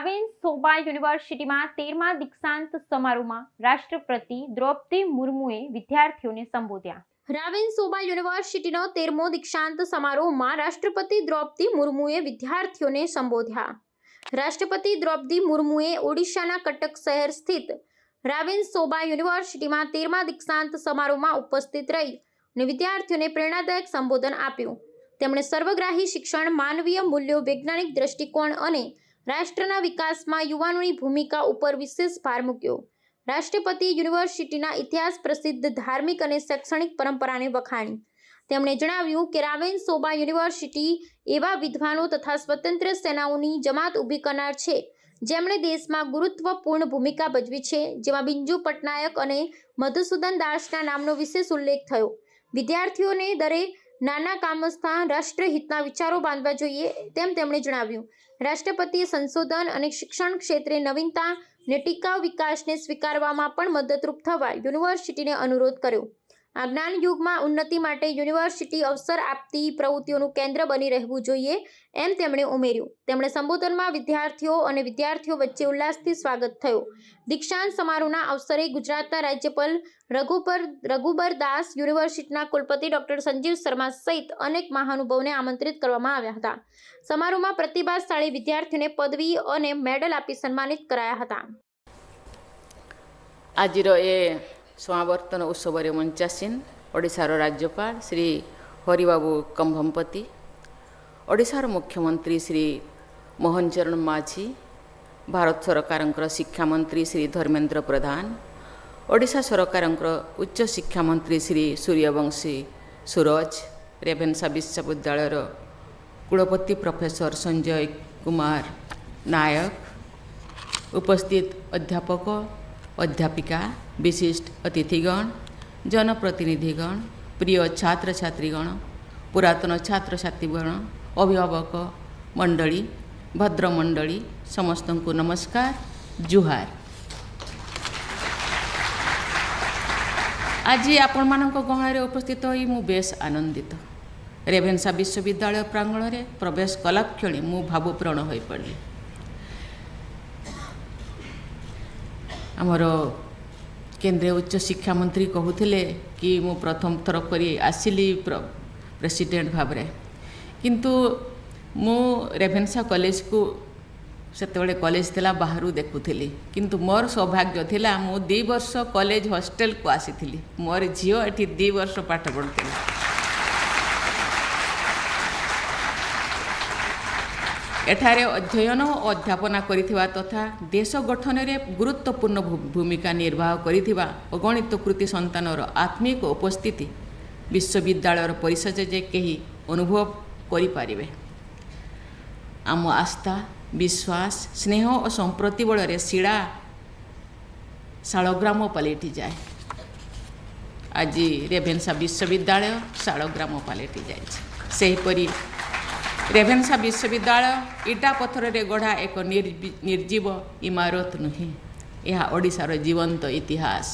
રાવેન soba યુનિવર્સિટીમાં તેરમા દીક્ષાંત સમારોહમાં રાષ્ટ્રપતિ દ્રૌપદી મુર્મુએ વિદ્યાર્થીઓને સંબોધ્યા. રાવેન સોબા યુનિવર્સિટીનો તેરમો દીક્ષાંત સમારોહમાં રાષ્ટ્રપતિ દ્રૌપદી મુર્મુએ વિદ્યાર્થીઓને સંબોધ્યા. રાષ્ટ્રપતિ દ્રૌપદી મુર્મુએ ઓડિશાના કટક શહેર સ્થિત રાવેન સોબા યુનિવર્સિટીમાં તેરમા દીક્ષાંત સમારોહમાં ઉપસ્થિત રહી અને વિદ્યાર્થીઓને પ્રેરણાદાયક સંબોધન આપ્યું. તેમણે સર્વગ્રાહી શિક્ષણ, માનવીય મૂલ્યો, વૈજ્ઞાનિક દ્રષ્ટિકોણ અને રાષ્ટ્રના વિકાસમાં યુવાનોની ભૂમિકા ઉપર વિશેષ ભાર મૂક્યો. રાષ્ટ્રપતિ યુનિવર્સિટીના ઇતિહાસ પ્રસિદ્ધ ધાર્મિક અને શૈક્ષણિક પરંપરાને વખાણી. તેમણે જણાવ્યું કે રાવેન સોબા યુનિવર્સિટી એવા વિદ્વાનો તથા સ્વતંત્ર સેનાઓની જમાત ઊભી કરનાર છે. જેમણે દેશમાં ગુરુત્વપૂર્ણ ભૂમિકા ભજવી છે, જેમાં બિંજુ પટનાયક અને મધુસૂદન દાસના નામનો વિશેષ ઉલ્લેખ થયો. વિદ્યાર્થીઓને દરે નાના કામસ્થા રાષ્ટ્રહિતના વિચારો બાંધવા જોઈએ તેમ તેમણે જણાવ્યું. રાષ્ટ્રપતિએ સંશોધન અને શિક્ષણ ક્ષેત્રે નવીનતા ને ટીકાઉ વિકાસને સ્વીકારવામાં પણ મદદરૂપ થવા યુનિવર્સિટીને અનુરોધ કર્યો. આ જ્ઞાન યુગમાં ઉન્નતિ માટે યુનિવર્સિટી અવસર આપતી પ્રવૃત્તિઓનું કેન્દ્ર બની રહેવું જોઈએ એમ તેમણે ઉમેર્યું. તેમણે સંબોધનમાં વિદ્યાર્થીઓ અને વિદ્યાર્થીઓ વચ્ચે ઉલ્લાસથી સ્વાગત થયું. દીક્ષાંત સમારોહના અવસરે ગુજરાતના રાજ્યપાલ રઘુપર રઘુબર દાસ યુનિવર્સિટીના કુલપતિ ડોક્ટર સંજીવ શર્મા સહિત અનેક મહાનુભાવોને આમંત્રિત કરવામાં આવ્યા હતા. સમારોહમાં પ્રતિભાશાળી વિદ્યાર્થીઓને પદવી અને મેડલ આપી સન્માનિત કરાયા હતા. આજરો એ ସମାବର୍ତ୍ତନ ଉତ୍ସବରେ ମଞ୍ଚାସୀନ ଓଡ଼ିଶାର ରାଜ୍ୟପାଳ ଶ୍ରୀ ହରିବାବୁ କମ୍ଭମପତି ଓଡ଼ିଶାର ମୁଖ୍ୟମନ୍ତ୍ରୀ ଶ୍ରୀ ମୋହନ ଚରଣ ମାଝୀ ଭାରତ ସରକାରଙ୍କର ଶିକ୍ଷାମନ୍ତ୍ରୀ ଶ୍ରୀ ଧର୍ମେନ୍ଦ୍ର ପ୍ରଧାନ ଓଡ଼ିଶା ସରକାରଙ୍କର ଉଚ୍ଚ ଶିକ୍ଷାମନ୍ତ୍ରୀ ଶ୍ରୀ ସୂର୍ଯ୍ୟବଂଶୀ ସୁରଜ ରେଭେନ୍ସା ବିଶ୍ୱବିଦ୍ୟାଳୟର କୁଳପତି ପ୍ରଫେସର ସଞ୍ଜୟ କୁମାର ନାୟକ ଉପସ୍ଥିତ ଅଧ୍ୟାପକ ଅଧ୍ୟାପିକା ବିଶିଷ୍ଟ ଅତିଥିଗଣ ଜନପ୍ରତିନିଧିଗଣ ପ୍ରିୟ ଛାତ୍ରଛାତ୍ରୀଗଣ ପୁରାତନ ଛାତ୍ରଛାତ୍ରୀଗଣ ଅଭିଭାବକ ମଣ୍ଡଳୀ ଭଦ୍ରମଣ୍ଡଳୀ ସମସ୍ତଙ୍କୁ ନମସ୍କାର ଜୁହାର ଆଜି ଆପଣମାନଙ୍କ ଗହଣରେ ଉପସ୍ଥିତ ହୋଇ ମୁଁ ବେଶ୍ ଆନନ୍ଦିତ। ରେଭେନ୍ସା ବିଶ୍ୱବିଦ୍ୟାଳୟ ପ୍ରାଙ୍ଗଣରେ ପ୍ରବେଶ କଲାକ୍ଷଣି ମୁଁ ଭାବପ୍ରଣ ହୋଇପଡ଼ିଲି। ଆମର କେନ୍ଦ୍ରୀୟ ଉଚ୍ଚ ଶିକ୍ଷାମନ୍ତ୍ରୀ କହୁଥିଲେ କି ମୁଁ ପ୍ରଥମ ଥର କରି ଆସିଲି ପ୍ରେସିଡେଣ୍ଟ ଭାବରେ। କିନ୍ତୁ ମୁଁ ରେଭେନ୍ସା କଲେଜକୁ ସେତେବେଳେ କଲେଜ ଥିଲା ବାହାରୁ ଦେଖୁଥିଲି। କିନ୍ତୁ ମୋର ସୌଭାଗ୍ୟ ଥିଲା ମୁଁ ଦୁଇ ବର୍ଷ କଲେଜ ହଷ୍ଟେଲକୁ ଆସିଥିଲି। ମୋର ଝିଅ ଏଠି ଦୁଇ ବର୍ଷ ପାଠ ପଢ଼ୁଥିଲା। ଏଠାରେ ଅଧ୍ୟୟନ ଓ ଅଧ୍ୟାପନା କରିଥିବା ତଥା ଦେଶ ଗଠନରେ ଗୁରୁତ୍ୱପୂର୍ଣ୍ଣ ଭୂମିକା ନିର୍ବାହ କରିଥିବା ଅଗଣିତ କୃତି ସନ୍ତାନର ଆତ୍ମିକ ଉପସ୍ଥିତି ବିଶ୍ୱବିଦ୍ୟାଳୟର ପରିସର ଯେ କେହି ଅନୁଭବ କରିପାରିବେ ଆମ ଆସ୍ଥା ବିଶ୍ୱାସ ସ୍ନେହ ଓ ସମ୍ପ୍ରତି ବଳରେ ଶିଳା ଶାଳଗ୍ରାମ ପାଲଟିଯାଏ ଆଜି ରେଭେନ୍ସା ବିଶ୍ୱବିଦ୍ୟାଳୟ ଶାଳଗ୍ରାମ ପାଲଟି ଯାଇଛି ସେହିପରି ରେଭେନ୍ସା ବିଶ୍ୱବିଦ୍ୟାଳୟ ଇଟା ପଥରରେ ଗଢ଼ା ଏକ ନିର୍ଜୀବ ଇମାରତ ନୁହେଁ ଏହା ଓଡ଼ିଶାର ଜୀବନ୍ତ ଇତିହାସ